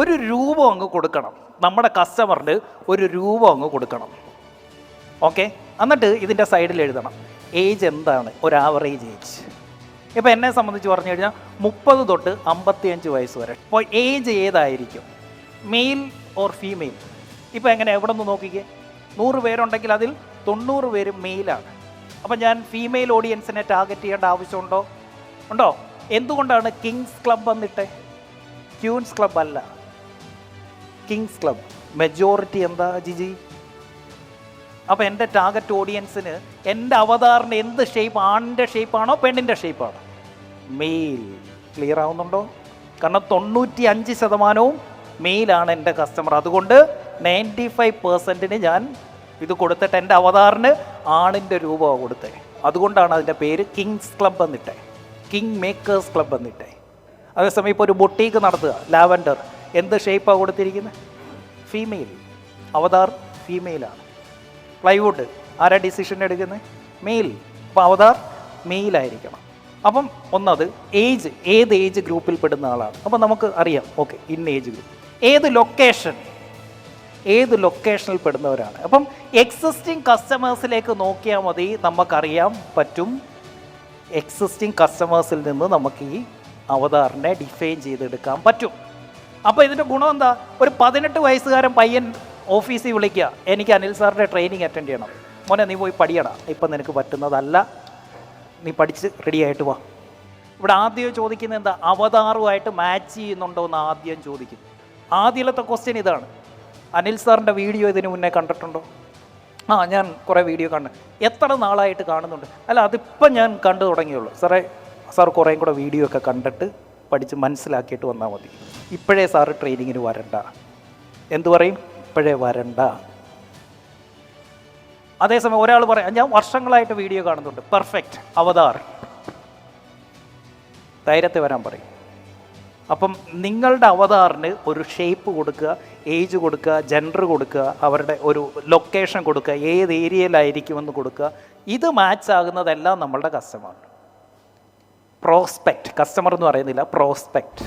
ഒരു രൂപം അങ്ങ് കൊടുക്കണം. നമ്മുടെ കസ്റ്റമറിന് ഒരു രൂപം അങ്ങ് കൊടുക്കണം. ഓക്കെ എന്നിട്ട് ഇതിന്റെ സൈഡിൽ എഴുതണം. ഏജ് എന്താണ്? ഒരു ആവറേജ് ഏജ് ഇപ്പോൾ എന്നെ സംബന്ധിച്ച് പറഞ്ഞു കഴിഞ്ഞാൽ മുപ്പത് തൊട്ട് അമ്പത്തിയഞ്ച് വയസ്സ് വരെ. ഇപ്പോൾ ഏജ് ഏതായിരിക്കും? മെയിൽ ഓർ ഫീമെയിൽ ഇപ്പോൾ എങ്ങനെ? എവിടെ നിന്ന് നോക്കിക്കേ? നൂറ് പേരുണ്ടെങ്കിൽ അതിൽ തൊണ്ണൂറ് പേര് മെയിലാണ് അപ്പം ഞാൻ ഫീമെയിൽ ഓഡിയൻസിനെ ടാർഗറ്റ് ചെയ്യേണ്ട ആവശ്യമുണ്ടോ? ഉണ്ടോ? എന്തുകൊണ്ടാണ് കിങ്സ് ക്ലബ് എന്നിട്ട് ക്യൂൻസ് ക്ലബ് അല്ല. കിങ്സ് ക്ലബ് മെജോറിറ്റി എന്താ ജിജി? അപ്പോൾ എന്റെ ടാർഗറ്റ് ഓഡിയൻസിന് എന്റെ അവതാറിന് എന്ത് ഷേപ്പ് ആണിന്റെ ഷേപ്പാണോ പെണ്ണിന്റെ ഷേപ്പാണോ മെയിൽ ക്ലിയർ ആവുന്നുണ്ടോ? കാരണം തൊണ്ണൂറ്റി അഞ്ച് ശതമാനവും മെയിലാണ് എന്റെ കസ്റ്റമർ അതുകൊണ്ട് നയന്റി ഫൈവ് പെർസെന്റിന് ഞാൻ ഇത് കൊടുത്തിട്ട് എന്റെ അവതാറിന് ആണിന്റെ രൂപമാണ് കൊടുത്തത്. അതുകൊണ്ടാണ് അതിന്റെ പേര് കിങ്സ് ക്ലബ് എന്നിട്ടേ. കിങ് മേക്കേഴ്സ് ക്ലബ് എന്നിട്ടേ. അതേസമയം ഇപ്പോൾ ഒരു ബൊട്ടീക്ക് നടത്തുക ലാവൻഡർ. എന്ത് ഷേപ്പാണ് കൊടുത്തിരിക്കുന്നത്? ഫീമെയിൽ അവതാർ ഫീമെയിലാണ് പ്ലൈവുഡ് ആരാ ഡിസിഷൻ എടുക്കുന്നത്? മെയിൽ അപ്പോൾ അവതാർ മെയിലായിരിക്കണം അപ്പം ഒന്നത് ഏജ് ഏത് ഏജ് ഗ്രൂപ്പിൽ പെടുന്ന ആളാണ്. അപ്പം നമുക്ക് അറിയാം. ഓക്കെ ഇന്ന ഏജ് ഗ്രൂപ്പ് ഏത് ലൊക്കേഷൻ ഏത് ലൊക്കേഷനിൽ പെടുന്നവരാണ്. അപ്പം എക്സിസ്റ്റിംഗ് കസ്റ്റമേഴ്സിലേക്ക് നോക്കിയാൽ മതി. നമുക്കറിയാൻ പറ്റും. എക്സിസ്റ്റിംഗ് കസ്റ്റമേഴ്സിൽ നിന്ന് നമുക്ക് ഈ അവതാറിനെ ഡിഫൈൻ ചെയ്തെടുക്കാൻ പറ്റും. അപ്പോൾ ഇതിന്റെ ഗുണം എന്താ? ഒരു പതിനെട്ട് വയസ്സുകാരൻ പയ്യൻ ഓഫീസിൽ വിളിക്കുക എനിക്ക് അനിൽ സാറിന്റെ ട്രെയിനിങ് അറ്റൻഡ് ചെയ്യണം. മോനെ നീ പോയി പഠിയണം ഇപ്പം നിനക്ക് പറ്റുന്നതല്ല. നീ പഠിച്ച് റെഡി ആയിട്ട് വാ. ഇവിടെ ആദ്യം ചോദിക്കുന്നത് എന്താ? അവതാറുമായിട്ട് മാച്ച് ചെയ്യുന്നുണ്ടോ എന്ന് ആദ്യം ചോദിക്കും. ആദ്യത്തെ ക്വസ്റ്റ്യൻ ഇതാണ്. അനിൽ സാറിന്റെ വീഡിയോ ഇതിന് മുന്നേ കണ്ടിട്ടുണ്ടോ? ആ ഞാൻ കുറേ വീഡിയോ കാണുന്നു എത്ര നാളായിട്ട് കാണുന്നുണ്ട്? അല്ല അതിപ്പം ഞാൻ കണ്ടു തുടങ്ങിയുള്ളൂ. സാറേ സാർ കുറേയും കൂടെ വീഡിയോ ഒക്കെ കണ്ടിട്ട് പഠിച്ച് മനസ്സിലാക്കിയിട്ട് വന്നാൽ മതി. ഇപ്പോഴേ സാറ് ട്രെയിനിങ്ങിന് വരണ്ട. എന്തു പറയും? ഇപ്പോഴേ വരണ്ട. അതേസമയം ഒരാൾ പറയാം ഞാൻ വർഷങ്ങളായിട്ട് വീഡിയോ കാണുന്നുണ്ട്. പെർഫെക്റ്റ്. അവതാർ. ധൈര്യത്തെ വരാൻ പറയും. അപ്പം നിങ്ങളുടെ അവതാറിന് ഒരു ഷേപ്പ് കൊടുക്കുക ഏജ് കൊടുക്കുക ജെൻഡർ കൊടുക്കുക അവരുടെ ഒരു ലൊക്കേഷൻ കൊടുക്കുക ഏത് ഏരിയയിലായിരിക്കുമെന്ന് കൊടുക്കുക ഇത് മാച്ച് ആകുന്നതെല്ലാം നമ്മളുടെ കസ്റ്റമർ പ്രോസ്പെക്റ്റ് കസ്റ്റമർ എന്ന് പറയുന്നില്ല പ്രോസ്പെക്റ്റ്